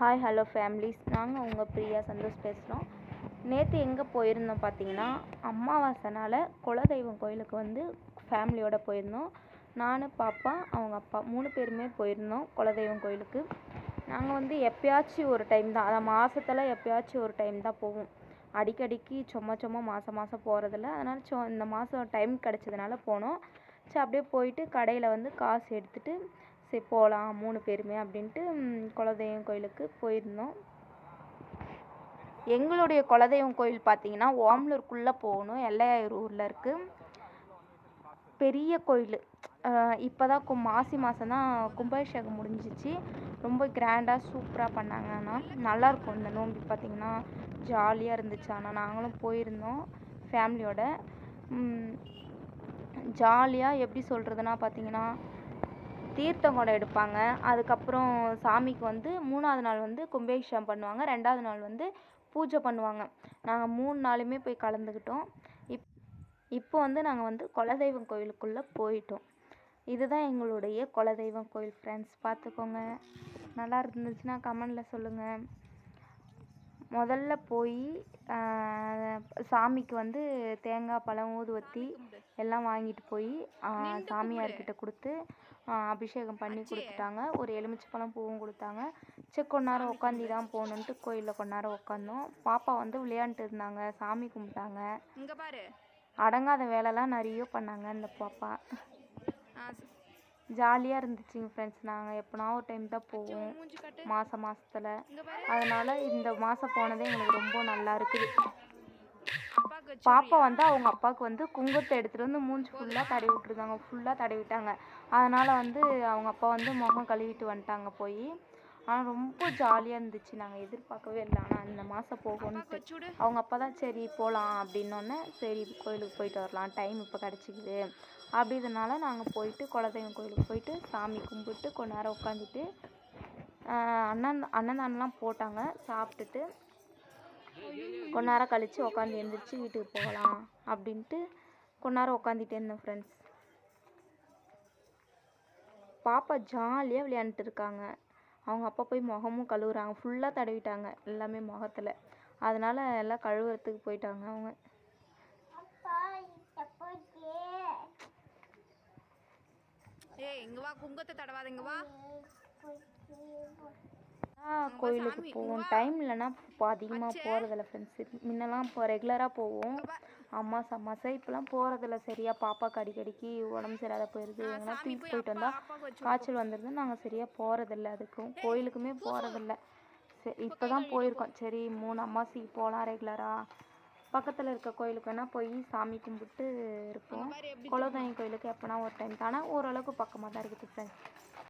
Hi hello families நாங்கள் உங்கள் பிரியா சந்தோஷ் பேசுகிறோம் நேற்று எங்கே போயிருந்தோம் பார்த்தீங்கன்னா அம்மாவாசைனால் குலதெய்வம் கோயிலுக்கு வந்து ஃபேமிலியோடு போயிருந்தோம். நான் பாப்பா அவங்க அப்பா மூணு பேருமே போயிருந்தோம் குலதெய்வம் கோயிலுக்கு. நாங்கள் வந்து எப்பயாச்சும் ஒரு டைம் தான் அதான் மாதத்தில் எப்பயாச்சும் ஒரு டைம் தான் போவோம். அடிக்கடிக்கு சும்மா சும்மா மாதம் மாதம் போகிறதில்ல அதனால் சோ இந்த மாதம் டைம் கிடச்சதுனால போனோம். சரி அப்படியே போயிட்டு கடையில் வந்து காசு எடுத்துகிட்டு சரி போகலாம் மூணு பேருமே அப்படின்ட்டு குலதெய்வம் கோயிலுக்கு போயிருந்தோம். எங்களுடைய குலதெய்வம் கோயில் பார்த்தீங்கன்னா ஓமலூருக்குள்ளே போகணும் எல்லையாயூர் ஊரில் இருக்குது பெரிய கோயில். இப்போ தான் கு மாசி மாதம் தான் கும்பாபிஷேகம் முடிஞ்சிச்சு. ரொம்ப கிராண்டாக சூப்பராக பண்ணாங்க ஆனால் நல்லாயிருக்கும் இந்த நோம்பி பார்த்திங்கன்னா ஜாலியாக இருந்துச்சு ஆனால் நாங்களும் போயிருந்தோம் ஃபேமிலியோட. ஜாலியாக எப்படி சொல்கிறதுனா பார்த்திங்கன்னா தீர்த்தம் குடம் எடுப்பாங்க. அதுக்கப்புறம் சாமிக்கு வந்து மூணாவது நாள் வந்து கும்பாபிஷேகம் பண்ணுவாங்க. ரெண்டாவது நாள் வந்து பூஜை பண்ணுவாங்க. நாங்கள் மூணு நாளுமே போய் கலந்துக்கிட்டோம். இப் இப்போ வந்து நாங்கள் வந்து குலதெய்வம் கோயிலுக்குள்ளே போயிட்டோம். இதுதான் எங்களுடைய குலதெய்வம் கோயில் ஃப்ரெண்ட்ஸ் பார்த்துக்கோங்க. நல்லா இருந்துச்சுன்னா கமெண்டில் சொல்லுங்கள் முதல்ல போய் சாமிக்கு வந்து தேங்காய் பழம் ஊதுவத்தி எல்லாம் வாங்கிட்டு போய் சாமியார்கிட்ட கொடுத்து அபிஷேகம் பண்ணி கொடுத்துட்டாங்க. ஒரு எலுமிச்சைப்பழம் பூவும் கொடுத்தாங்க. சரி கொஞ்ச நேரம் உட்காந்து தான் போகணுன்ட்டு கோயிலில் கொஞ்ச நேரம் உட்காந்தோம் பாப்பா வந்து விளையாண்டுட்டு இருந்தாங்க. சாமி கும்பிட்டாங்க. அடங்காத வேலைலாம் நிறைய பண்ணாங்க இந்த பாப்பா. ஜாலியாக இருந்துச்சுங்க ஃப்ரெண்ட்ஸ் நாங்கள் எப்போனா ஒரு டைம் தான் போவோம். மாத மாதத்துல மாதத்தில் அதனால் இந்த மாதம் போனதே எங்களுக்கு ரொம்ப நல்லா இருக்குது. பாப்பா வந்து அவங்க அப்பாவுக்கு வந்து குங்குமத்தை எடுத்துகிட்டு வந்து மூஞ்சி ஃபுல்லாக தடவி விட்டுருந்தாங்க. ஃபுல்லாக தடவி விட்டாங்க. அதனால் வந்து அவங்க அப்பா வந்து முகம் கழுவிட்டு வந்துட்டாங்க போய். ஆனால் ரொம்ப ஜாலியாக இருந்துச்சு. நாங்கள் எதிர்பார்க்கவே இல்லை. ஆனால் இந்த மாதம் விடு அவங்க அப்பா தான் சரி போகலாம் அப்படின்னோடனே சரி கோயிலுக்கு போயிட்டு வரலாம். டைம் இப்போ கிடச்சிக்குது. அப்படின்றதுனால நாங்கள் போயிட்டு குலதெய்வம் கோயிலுக்கு போயிட்டு சாமி கும்பிட்டு கொஞ்ச நேரம் உட்காந்துட்டு அண்ணன் அன்னதானம்லாம் போட்டாங்க. சாப்பிட்டுட்டு கொஞ்ச நேரம் கழித்து உட்காந்து எழுந்திரிச்சு வீட்டுக்கு போகலாம் அப்படின்ட்டு கொஞ்ச நேரம் உட்காந்துட்டே இருந்தேன் ஃப்ரெண்ட்ஸ் பாப்பா ஜாலியாக விளையாண்டுட்டு இருக்காங்க. அவங்க அப்பா போய் முகமும் கழுவுறாங்க. ஃபுல்லாக தடவிட்டாங்க எல்லாமே முகத்தில். அதனால எல்லாம் கழுவுறதுக்கு போயிட்டாங்க அவங்க. ஏய் இங்க வா குங்கத்தை தடவாத இங்க வா. கோயிலுக்கு போவோம். டைம் இல்லைன்னா இப்போ அதிகமாக போகிறதில்ல ஃப்ரெண்ட்ஸ் முன்னெல்லாம் இப்போ ரெகுலராக போவோம். அம்மாசா மாதம் இப்போலாம் போகிறதில்ல சரியா பாப்பாக்கு அடிக்கடிக்கு உடம்பு சரியாத போயிடுது எங்கன்னா தூக்கி போய் போயிட்டு வந்தால் காய்ச்சல் வந்துடுது நாங்கள் சரியாக போகிறதில்ல அதுக்கும் கோயிலுக்குமே போகிறதில்ல சரி இப்போ தான் போயிருக்கோம். சரி மூணு அம்மாசிக்கு போகலாம் ரெகுலராக பக்கத்தில் இருக்க கோயிலுக்கு வேணால் போய் சாமி கும்பிட்டு இருப்போம். குலதெய்வம் கோயிலுக்கு எப்போனா ஒரு டைம் தானே ஓரளவுக்கு பக்கமாக தான் இருக்குது ஃப்ரெண்ட்ஸ்